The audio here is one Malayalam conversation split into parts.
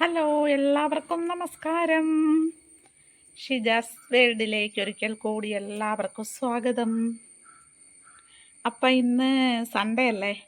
ഹലോ എല്ലാവർക്കും നമസ്കാരം. ഷിജാസ് വേൾഡിലേക്ക് ഒരിക്കൽ കൂടി എല്ലാവർക്കും സ്വാഗതം. അപ്പം ഇന്ന് സൺഡേ അല്ലേ?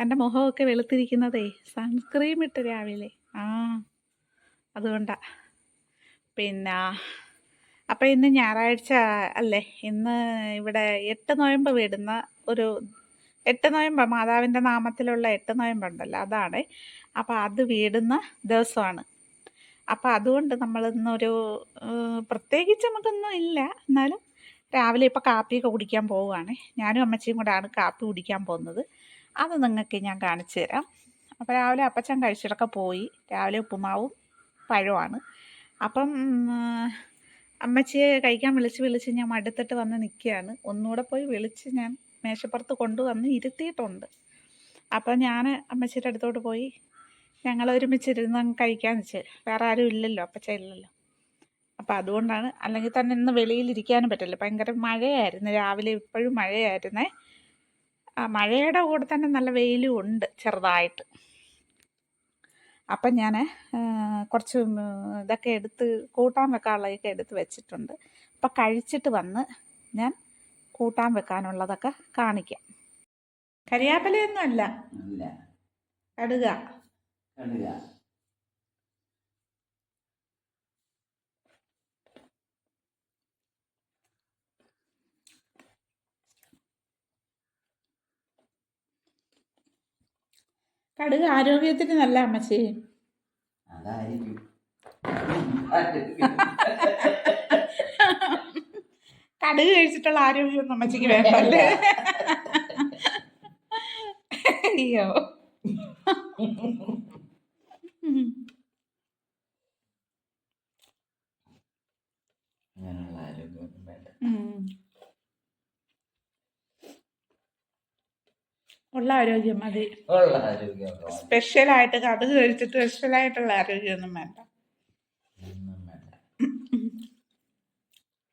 എന്റെ മുഖമൊക്കെ വെളുത്തിരിക്കുന്നതേ സൺസ്ക്രീം ഇട്ട് രാവിലെ. ആ അതുകൊണ്ടാ. പിന്നെ അപ്പം ഇന്ന് ഞായറാഴ്ച അല്ലേ? ഇന്ന് ഇവിടെ എട്ട് നോയമ്പ് വിടുന്ന ഒരു എട്ട് നോയമ്പ് മാതാവിന്റെ നാമത്തിലുള്ള എട്ട് നോയമ്പുണ്ടല്ലോ അതാണ്. അപ്പോൾ അത് വീടുന്ന ദിവസമാണ്. അപ്പോൾ അതുകൊണ്ട് ഏഹ്, പ്രത്യേകിച്ച് നമുക്കൊന്നും ഇല്ല. എന്നാലും രാവിലെ ഇപ്പോൾ കാപ്പിയൊക്കെ കുടിക്കാൻ പോവുകയാണ്. ഞാനും അമ്മച്ചിയും കൂടെയാണ് കാപ്പി കുടിക്കാൻ പോകുന്നത്. അത് നിങ്ങൾക്ക് ഞാൻ കാണിച്ചു തരാം. അപ്പോൾ രാവിലെ അപ്പച്ചൻ കഴിച്ചിട്ടൊക്കെ പോയി. രാവിലെ ഉപ്പുമാവും പഴമാണ് അപ്പം അമ്മച്ചിയെ കഴിക്കാൻ വിളിച്ച് വിളിച്ച് ഞാൻ മടുത്തിട്ട് വന്ന് നിൽക്കുകയാണ്. ഒന്നുകൂടെ പോയി വിളിച്ച് ഞാൻ മേശപ്പുറത്ത് കൊണ്ടുവന്ന് ഇരുത്തിയിട്ടുണ്ട്. അപ്പം ഞാൻ അമ്മച്ചിയുടെ അടുത്തോട്ട് പോയി ഞങ്ങൾ ഒരുമിച്ചിരുന്ന് അങ്ങ് കഴിക്കാന്ന് വെച്ച് വേറെ ആരും ഇല്ലല്ലോ അപ്പച്ച ഇല്ലല്ലോ. അപ്പം അതുകൊണ്ടാണ് അല്ലെങ്കിൽ തന്നെ ഇന്ന് വെളിയിലിരിക്കാനും പറ്റില്ല. ഭയങ്കര മഴയായിരുന്നു രാവിലെ ഇപ്പോഴും മഴയായിരുന്നേ. ആ മഴയുടെ കൂടെ തന്നെ നല്ല വെയിലും ഉണ്ട് ചെറുതായിട്ട്. അപ്പം ഞാൻ കുറച്ച് ഇതൊക്കെ എടുത്ത് കൂട്ടാൻ വെക്കാനുള്ളതൊക്കെ എടുത്ത് വെച്ചിട്ടുണ്ട്. അപ്പം കഴിച്ചിട്ട് വന്ന് ഞാൻ കൂട്ടാൻ വെക്കാനുള്ളതൊക്കെ കാണിക്കാം. കരിയാപ്പലയൊന്നും അല്ല. കടുക. കടുക. കടുക ആരോഗ്യത്തിന് നല്ല അമ്മച്ചി. അതായിരിക്കും. കടുക് കഴിച്ചിട്ടുള്ള ആരോഗ്യം അമ്മച്ചിക്ക് വേണ്ടല്ലേ? അയ്യോ. ഉം. അങ്ങനെയുള്ള ആരോഗ്യമൊന്നും വേണ്ട. ഉള്ള ആരോഗ്യം മതി. സ്പെഷ്യലായിട്ട് കടുക് കഴിച്ചിട്ട് സ്പെഷ്യലായിട്ടുള്ള ആരോഗ്യമൊന്നും വേണ്ട ഒന്നും വേണ്ട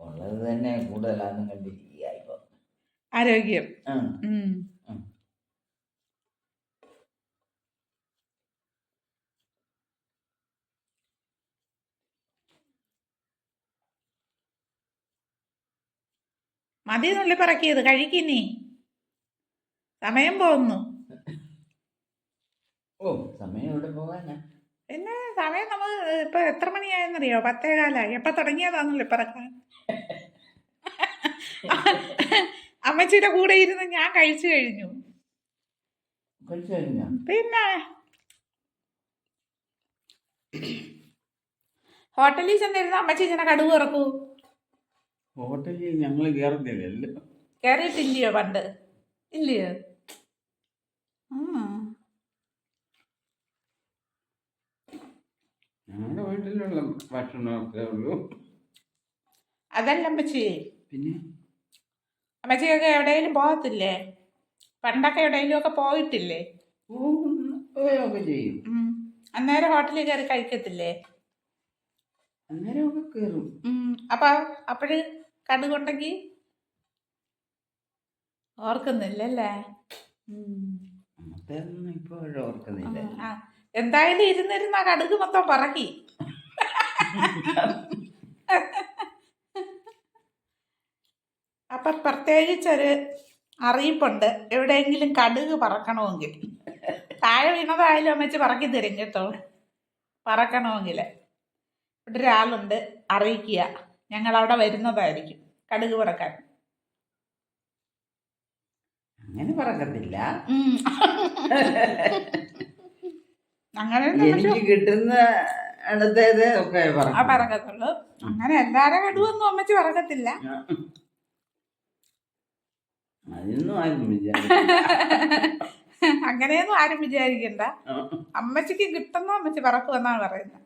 ഉള്ളത് തന്നെ കൂടുതലാണെന്ന് കണ്ടിരിക്കുക ഇപ്പൊ ആരോഗ്യം. മതി നുള്ളി പറക്കിയത്? കഴിക്കിനി. സമയം പോകുന്നു. ഓ സമയം ഇവിടെ പോകാനാ? പിന്നെ സമയം നമ്മൾ ഇപ്പൊ എത്ര മണിയായെന്നറിയോ? പത്തേകാലായി എപ്പൊ തുടങ്ങിയതാന്നല്ലോ പറക്കാൻ? അമ്മച്ചിയുടെ കൂടെ ഇരുന്ന് ഞാൻ കഴിച്ചു കഴിഞ്ഞു. പിന്നെ ഹോട്ടലിൽ ചെന്നിരുന്ന അമ്മച്ചി ഇങ്ങനെ കടുവ് ഇറക്കൂ ഹോട്ടലിൽ ഞങ്ങൾ കയറുന്നില്ലല്ലോ കേറിയിട്ടില്ലയോ പണ്ട്? ഇല്ലയോ? ആ. ഞങ്ങളുടെ വീട്ടിലുള്ള ഭക്ഷണമൊക്കെ ഉള്ളൂ. അതല്ല അമ്മച്ചി. പിന്നെ? അമ്മച്ചിയൊക്കെ എവിടെയെങ്കിലും പോകത്തില്ലേ? പണ്ടൊക്കെ എവിടെയെങ്കിലും ഒക്കെ പോയിട്ടില്ലേ? പോയൊക്കെ ചെയ്യും. അന്നേരം ഹോട്ടലിൽ കയറി കഴിക്കത്തില്ലേ? അന്നേരമൊക്കെ കയറും. ഉം. അപ്പൊ അപ്പോഴ് കടുകുണ്ടെങ്കിൽ ഓർക്കുന്നില്ലല്ലേ? ഓർക്കുന്നില്ല. എന്തായാലും ഇരുന്നിരുന്ന കടുക് മൊത്തം പറക്കി അപ്പൊ പ്രത്യേകിച്ചൊരു അറിയിപ്പുണ്ട്. എവിടെയെങ്കിലും കടുക് പറക്കണമെങ്കിൽ. താഴെ വീണതായാലും അമ്മച്ച് പറക്കി തരും കേട്ടോ. പറക്കണമെങ്കിൽ ഇവിടെ ഒരാളുണ്ട്. അറിയിക്കുക. ഞങ്ങൾ അവിടെ വരുന്നതായിരിക്കും. കടുക് പറക്കാൻ. അങ്ങനെ പറക്കത്തില്ല. അങ്ങനെ എനിക്ക് കിട്ടുന്ന ഇടത്തേത് ഒക്കെ പറക്കത്തുള്ളൂ. അങ്ങനെ എല്ലാരും കടുവൊന്നും അമ്മച്ചി പറക്കത്തില്ല. അതൊന്നും ആരും അങ്ങനെയൊന്നും ആരും വിചാരിക്കണ്ട. അമ്മച്ചിക്ക് കിട്ടുന്ന അമ്മച്ചി പറക്കുമെന്നാണ് പറയുന്നത്.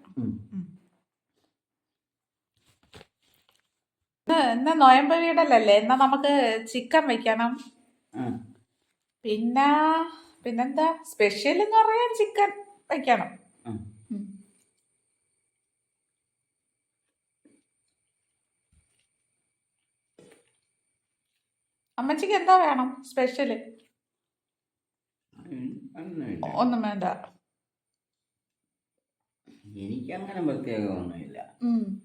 എന്നാ ഇന്ന് നോയമ്പ് വീടലല്ലേ എന്നാ നമുക്ക് ചിക്കൻ വെക്കണം. പിന്നെ പിന്നെന്താ? സ്പെഷ്യൽ എന്ന് പറയാൻ ചിക്കൻ വെക്കണം. അമ്മച്ചിക്ക് എന്താ വേണം? സ്പെഷ്യൽ. ഒന്നുമില്ല. ഒന്നും വേണ്ട. എനിക്കങ്ങനെ പ്രത്യേകമൊന്നുമില്ല. ഉം.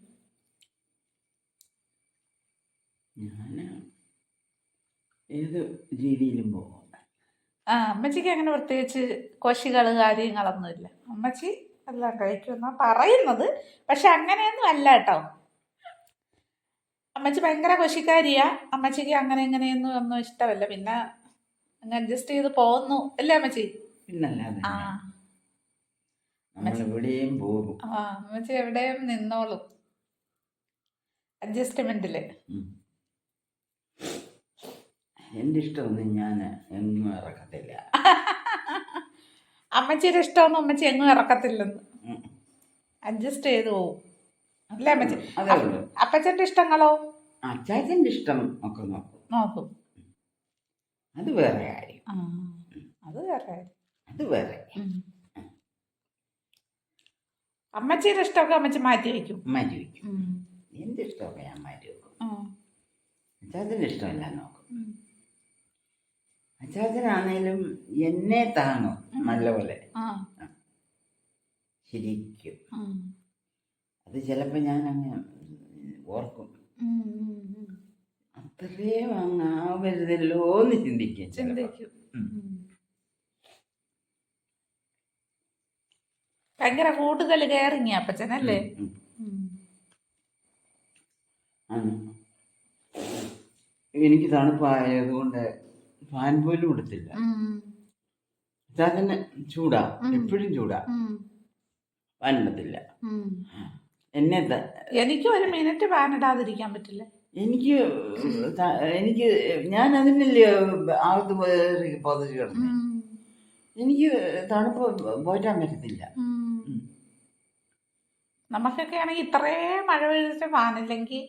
ഞാൻ ഏത് രീതിയിലും പോകും ആ അമ്മച്ചിക്ക് അങ്ങനെ പ്രത്യേകിച്ച് കൊശികൾ കാര്യങ്ങളൊന്നുമില്ല. അമ്മച്ചി എല്ലാം കഴിക്കുന്ന പറയുന്നത്. പക്ഷെ അങ്ങനെയൊന്നും അല്ല കേട്ടോ. അമ്മച്ചി ഭയങ്കര കൊശിക്കാരിയാ അമ്മച്ചിക്ക് അങ്ങനെ ഇങ്ങനെയൊന്നും ഒന്നും ഇഷ്ടമല്ല. പിന്നെ അങ്ങ് അഡ്ജസ്റ്റ് ചെയ്ത് പോകുന്നു അല്ലേ അമ്മച്ചി? പിന്നല്ലാതെ ആ. നമ്മളെവിടെയും പോകും. ആ അമ്മച്ചി എവിടെയും നിന്നോളും. അഡ്ജസ്റ്റ്മെന്റിൽ എന്റെ ഇഷ്ടമൊന്നും ഞാൻ എങ്ങും ഇറക്കത്തില്ല. അമ്മച്ചിയുടെ ഇഷ്ടമൊന്നും അമ്മച്ചി എങ്ങും ഇറക്കത്തില്ലെന്ന്. അഡ്ജസ്റ്റ് ചെയ്ത് പോവും. അല്ലേ അമ്മച്ചി? അപ്പച്ചന്റെ ഇഷ്ടങ്ങളോ? അച്ചാച്ചന്റെ ഇഷ്ടം ഒക്കെ നോക്കും. നോക്കും. അത് വേറെ കാര്യം. അത് വേറെ കാര്യം. അത് വേറെ. അമ്മച്ചിയുടെ ഇഷ്ടമൊക്കെ അമ്മച്ചി മാറ്റി വയ്ക്കും. മാറ്റി വയ്ക്കും. എന്റെ എന്റെ ഇഷ്ടമൊക്കെ ഞാൻ മാറ്റി വെക്കും. അച്ചാച്ചന്റെ ഇഷ്ടമെല്ലാം നോക്കും. അച്ചാച്ചനാണേലും എന്നെ താങ്ങും നല്ലപോലെ. ശരിക്കും. അത് ചിലപ്പോൾ ഞാൻ അങ്ങനെ ഓർക്കും. ഉം. വാങ്ങാ വരുതല്ലോ അത്രയും എന്ന് ചിന്തിക്കും. ചിന്തിക്കും. ഭയങ്കര കൂടുതൽ കയറിങ്ങി അപ്പച്ചനല്ലേ. എനിക്ക് തണുപ്പായതുകൊണ്ട് ഫാൻ പോലും കൊടുത്തില്ല. ചൂടാ. എപ്പോഴും ചൂടാ. ഫാൻ ഇടത്തില്ല. എന്നെ എനിക്ക് ഒരു മിനിറ്റ് ഫാൻ ഇടാതിരിക്കാൻ പറ്റില്ല. എനിക്ക് എനിക്ക് ഞാൻ അതിനല്ലേ ആകത്ത് പോയി പൊതച്ച് കിടന്നു. എനിക്ക് തണുപ്പ് പോറ്റാൻ പറ്റത്തില്ല. നമുക്കൊക്കെ ആണെങ്കിൽ ഇത്രേ മഴ പെയ്തിട്ട് ഫാനില്ലെങ്കിൽ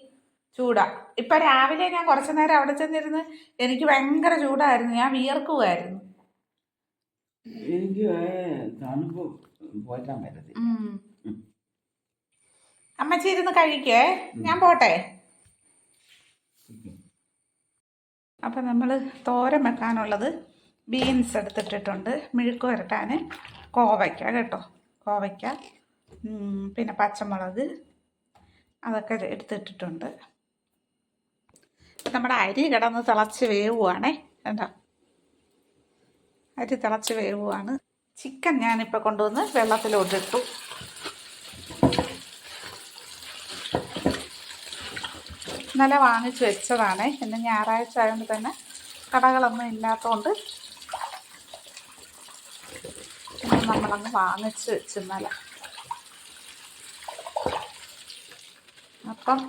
ചൂടാ. ഇപ്പൊ രാവിലെ ഞാൻ കുറച്ചു നേരം അവിടെ ചെന്നിരുന്ന് എനിക്ക് ഭയങ്കര ചൂടായിരുന്നു. ഞാൻ വിയർക്കുമായിരുന്നു എനിക്ക് തണുപ്പ് പോറ്റാൻ പറ്റത്തില്ല. അമ്മച്ചി ഇരുന്ന് കഴിക്കേ. ഞാൻ പോട്ടെ. അപ്പം നമ്മൾ തോരൻ വെക്കാനുള്ളത് ബീൻസ് എടുത്തിട്ടിട്ടുണ്ട്. മിഴുക്ക് വരട്ടാൻ കോവയ്ക്ക കേട്ടോ. കോവയ്ക്ക പിന്നെ പച്ചമുളക് അതൊക്കെ എടുത്തിട്ടിട്ടുണ്ട്. നമ്മുടെ അരി കിടന്ന് തിളച്ച് വേവുവാണേ. കണ്ടോ? അരി തിളച്ച് വേവുവാണ്. ചിക്കൻ ഞാനിപ്പോൾ കൊണ്ടുവന്ന് വെള്ളത്തിലോട്ടിട്ടു. ഇന്നലെ വാങ്ങിച്ചു വെച്ചതാണ്. ഇന്ന് ഞായറാഴ്ച ആയതുകൊണ്ട് തന്നെ കടകളൊന്നും ഇല്ലാത്തതുകൊണ്ട് നമ്മളങ്ങ് വാങ്ങിച്ച് വെച്ച് ഇന്നലെ. അപ്പം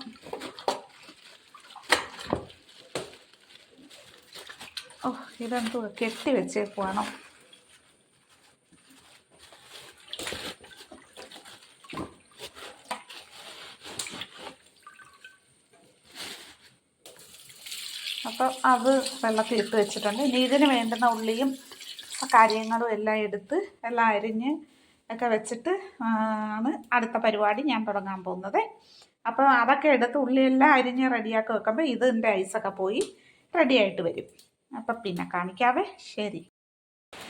ഓ ഇതെന്തോ കെട്ടി വെച്ചേക്കുവാണോ? അപ്പോൾ അത് വെള്ളത്തിൽ ഇട്ട് വെച്ചിട്ടുണ്ട്. ഇനി ഇതിന് വേണ്ടുന്ന ഉള്ളിയും കാര്യങ്ങളും എല്ലാം എടുത്ത് എല്ലാം അരിഞ്ഞ് ഒക്കെ വെച്ചിട്ട് ആണ് അടുത്ത പരിപാടി ഞാൻ തുടങ്ങാൻ പോകുന്നത്. അപ്പോൾ അതൊക്കെ എടുത്ത് ഉള്ളിയെല്ലാം അരിഞ്ഞ് റെഡിയാക്കി വെക്കുമ്പോൾ ഇതിന്റെ ഐസൊക്കെ പോയി റെഡിയായിട്ട് വരും. അപ്പം പിന്നെ കാണിക്കാവേ. ശരി.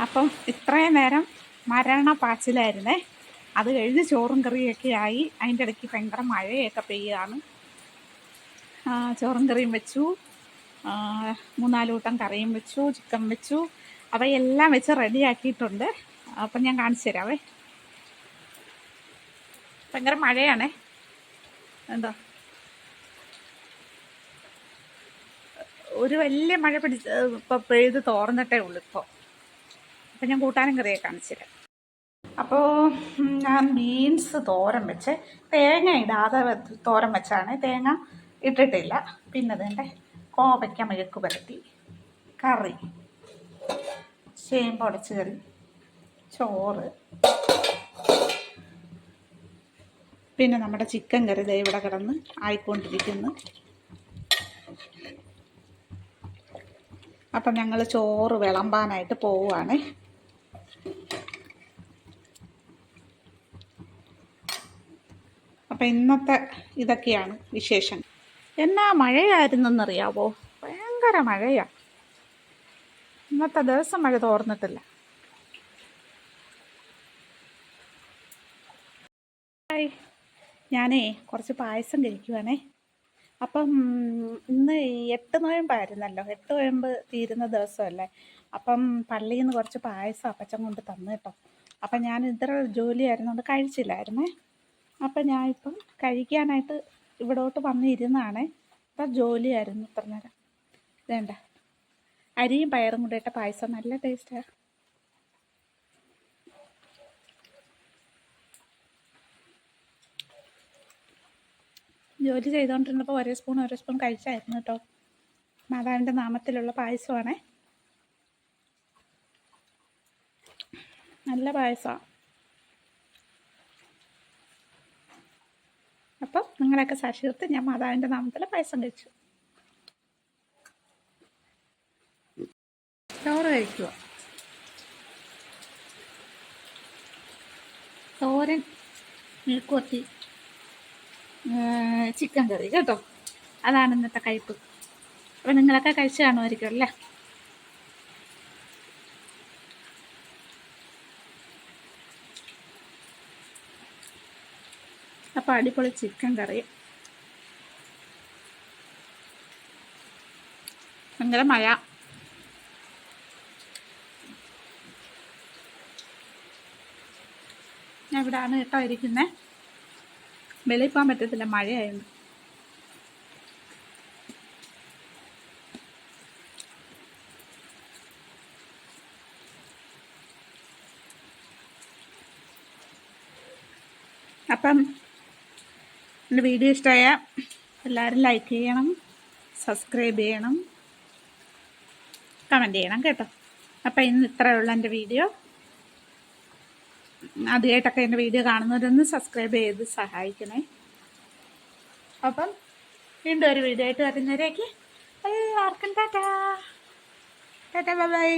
അപ്പം ഇത്രയും നേരം മരണ പാച്ചിലായിരുന്നേ. അത് കഴിഞ്ഞ് ചോറും കറിയൊക്കെ ആയി. അതിന്റെ ഇടയ്ക്ക് ഭയങ്കര മഴയൊക്കെ പെയ്യുകയാണ് ആ, ചോറും കറിയും വെച്ചു. മൂന്നാൽ കൂട്ടം കറിയും വെച്ചു ചിക്കൻ വെച്ചു. അവയെല്ലാം വെച്ച് റെഡിയാക്കിയിട്ടുണ്ട്. അപ്പം ഞാൻ കാണിച്ചു തരാവേ ഭയങ്കര മഴയാണേ. എന്താ? ഒരു വലിയ മഴ പിടിച്ച് ഇപ്പം പെയ്ത് തോർന്നിട്ടേ ഉള്ളൂ ഇപ്പോൾ അപ്പം ഞാൻ കൂട്ടാനും കറിയെ കാണിച്ചു തരാം. അപ്പോൾ ഞാൻ ബീൻസ് തോരൻ വെച്ച്. തേങ്ങ ഇടാതെ തോരൻ വെച്ചാണ്. തേങ്ങ ഇട്ടിട്ടില്ല. പിന്നെ അതിന്റെ കോവയ്ക്ക മെഴുക്ക് പുരട്ടി കറി ചേമ്പ് ഉടച്ച് കറി ചോറ്. പിന്നെ നമ്മുടെ ചിക്കൻ കറി ദേ ഇവിടെ കിടന്ന് ആയിക്കൊണ്ടിരിക്കുന്നു. അപ്പം ഞങ്ങൾ ചോറ് വിളമ്പാനായിട്ട് പോവുകയാണേ അപ്പം ഇന്നത്തെ ഇതൊക്കെയാണ് വിശേഷം എന്നാ മഴയായിരുന്നെന്നറിയാവോ? ഭയങ്കര മഴയാണ് ഇന്നത്തെ ദിവസം മഴ തോർന്നിട്ടില്ല. ഞാനേ കുറച്ച് പായസം കഴിക്കുവാണേ. അപ്പം ഇന്ന് എട്ട് നോയമ്പായിരുന്നല്ലോ. എട്ട് നോയമ്പ് തീരുന്ന ദിവസമല്ലേ. അപ്പം പള്ളിയിൽ നിന്ന് കുറച്ച് പായസം അപ്പച്ചൻ കൊണ്ട് തന്നു കേട്ടോ. അപ്പം ഞാൻ ഇത്ര ജോലിയായിരുന്നുകൊണ്ട് കഴിച്ചില്ലായിരുന്നേ. അപ്പം ഞാൻ ഇപ്പം കഴിക്കാനായിട്ട് ഇവിടോട്ട് വന്നിരുന്നാണേ. അപ്പം ജോലിയായിരുന്നു ഇത്ര നേരം. വേണ്ട. അരിയും പയറും കൂടെ ഇട്ട പായസം നല്ല ടേസ്റ്റാണ് ജോലി ചെയ്തുകൊണ്ടിരുന്നപ്പോൾ ഒരേ സ്പൂൺ ഓരോ സ്പൂൺ കഴിച്ചായിരുന്നു കേട്ടോ മാതാവിന്റെ നാമത്തിലുള്ള പായസമാണേ. നല്ല പായസമാണ് അപ്പം നിങ്ങളെയൊക്കെ സാക്ഷി തീർത്ത് ഞാൻ മാതാവിന്റെ നാമത്തിൽ പായസം കഴിച്ചു. ചോറ് കഴിക്കുക തോരൻ മെഴുക്കുവത്തി ചിക്കൻ കറി കേട്ടോ. അതാണ് ഇന്നത്തെ കഴിപ്പ്. അപ്പം നിങ്ങളൊക്കെ കഴിച്ച് കാണുമായിരിക്കും അല്ലേ? അപ്പം അടിപൊളി ചിക്കൻ കറി. ഭയങ്കര മഴ. ഞാൻ ഇവിടെയാണ് കേട്ടോ ഇരിക്കുന്നത് വെളിയിൽ പോകാൻ പറ്റത്തില്ല മഴയായിരുന്നു അപ്പം എന്റെ വീഡിയോ ഇഷ്ടമായ എല്ലാവരും ലൈക്ക് ചെയ്യണം സബ്സ്ക്രൈബ് ചെയ്യണം കമന്റ് ചെയ്യണം കേട്ടോ. അപ്പം ഇന്ന് ഇത്രയേ ഉള്ളൂ എന്റെ വീഡിയോ. ആദ്യമായിട്ടൊക്കെ എന്റെ വീഡിയോ കാണുന്നവരൊന്ന് സബ്സ്ക്രൈബ് ചെയ്ത് സഹായിക്കണേ. അപ്പം വീണ്ടും ഒരു വീഡിയോ ആയിട്ട് വരുന്നവരേക്ക്. എല്ലാവർക്കും ടാറ്റാ. Tata bye